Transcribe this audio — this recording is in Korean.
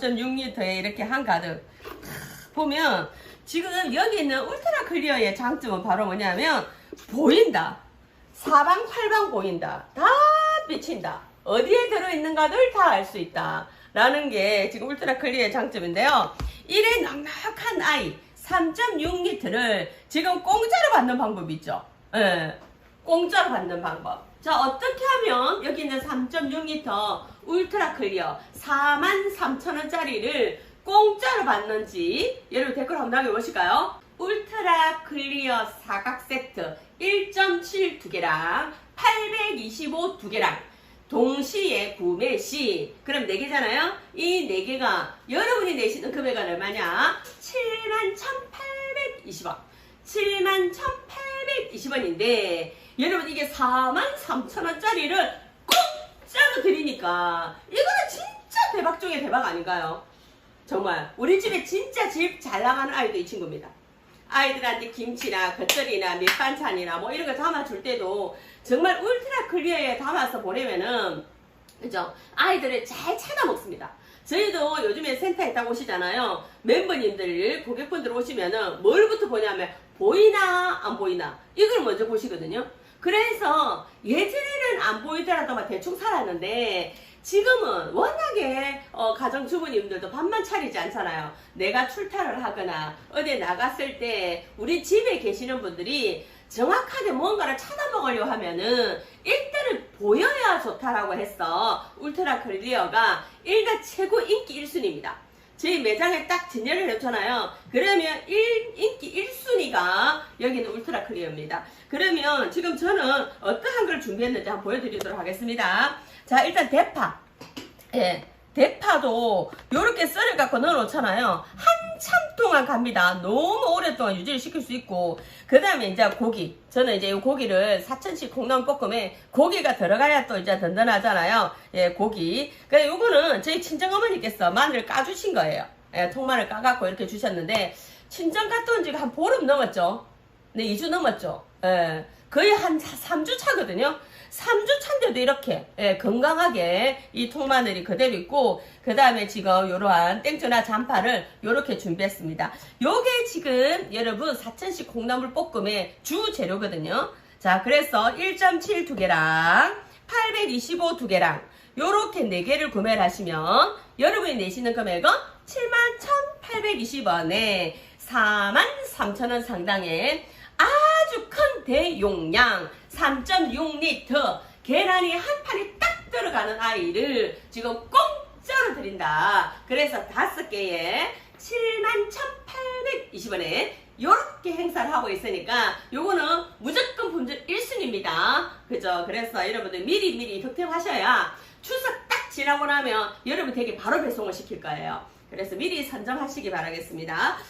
3.6리터에 이렇게 한 가득. 보면 지금 여기 있는 울트라 클리어의 장점은 바로 뭐냐면 보인다. 사방팔방 보인다. 다 비친다. 어디에 들어있는가를 다 알 수 있다. 라는 게 지금 울트라 클리어의 장점인데요. 이래 넉넉한 아이 3.6리터를 지금 공짜로 받는 방법이 있죠. 예, 공짜로 받는 방법 자 어떻게 하면 여기 있는 3.6리터 울트라 클리어 43,000원짜리를 공짜로 받는지 여러분 댓글 한번 남겨보실까요? 울트라 클리어 사각 세트 1.7두 개랑 825두 개랑 동시에 구매 시 그럼 4개잖아요? 이 4개가 여러분이 내시는 금액은 얼마냐? 71,820원 71,820원 인데 여러분 이게 43,000원짜리를 공짜로 드리니까 이거는 진짜 대박 중에 대박 아닌가요? 정말 우리 집에 진짜 집 잘 나가는 아이도 이 친구입니다. 아이들한테 김치나 겉절이나 밑반찬이나 뭐 이런 거 담아줄 때도 정말 울트라 클리어에 담아서 보내면은 그죠? 아이들을 잘 찾아 먹습니다. 저희도 요즘에 센터에 딱 오시잖아요. 멤버님들, 고객분들 오시면은 뭘부터 보냐면 보이나 안 보이나 이걸 먼저 보시거든요. 그래서 예전에는 안 보이더라도 막 대충 살았는데 지금은 워낙에 어, 가정주부님들도 밥만 차리지 않잖아요. 내가 출타를 하거나 어디에 나갔을 때 우리 집에 계시는 분들이 정확하게 뭔가를 찾아먹으려 하면은 일단은 보여야 좋다라고 했어. 울트라 클리어가 일가 최고 인기 1순위입니다. 저희 매장에 딱 진열을 해놓잖아요. 그러면 일, 인기 1순위가 여기는 울트라 클리어입니다. 그러면 지금 저는 어떠한 걸 준비했는지 한번 보여드리도록 하겠습니다. 자, 일단 대파. 예. 대파도 이렇게 썰을 갖고 넣어놓잖아요. 한참 동안 갑니다. 너무 오랫동안 유지를 시킬 수 있고 그 다음에 이제 고기. 저는 이제 이 고기를 사천식 콩나물 볶음에 고기가 들어가야 또 이제 든든하잖아요. 예, 고기. 그래 요거는 저희 친정어머니께서 마늘 까주신 거예요. 예, 통마늘 까갖고 이렇게 주셨는데 친정 온 지가 한 보름 넘었죠. 네, 2주 넘었죠. 예, 거의 한 3주 차거든요. 3주 차인데도 이렇게 예, 건강하게 이 통마늘이 그대로 있고 그 다음에 지금 이러한 땡초나 잔파를 이렇게 준비했습니다. 요게 지금 여러분 사천식 콩나물 볶음의 주 재료거든요. 자 그래서 1.7두 개랑 825두 개랑 요렇게 4개를 구매를 하시면 여러분이 내시는 금액은 71,820원에 43,000원 상당의 아주 큰 대용량 3.6리터 계란이 한 판이 딱 들어가는 아이를 지금 공짜로 드린다. 그래서 다섯 개에 71,820원에 이렇게 행사를 하고 있으니까 요거는 무조건 품질 1순위입니다. 그죠? 그래서 여러분들 미리 미리 득템하셔야 추석 딱 지나고 나면 여러분 되게 바로 배송을 시킬 거예요. 그래서 미리 선정하시기 바라겠습니다.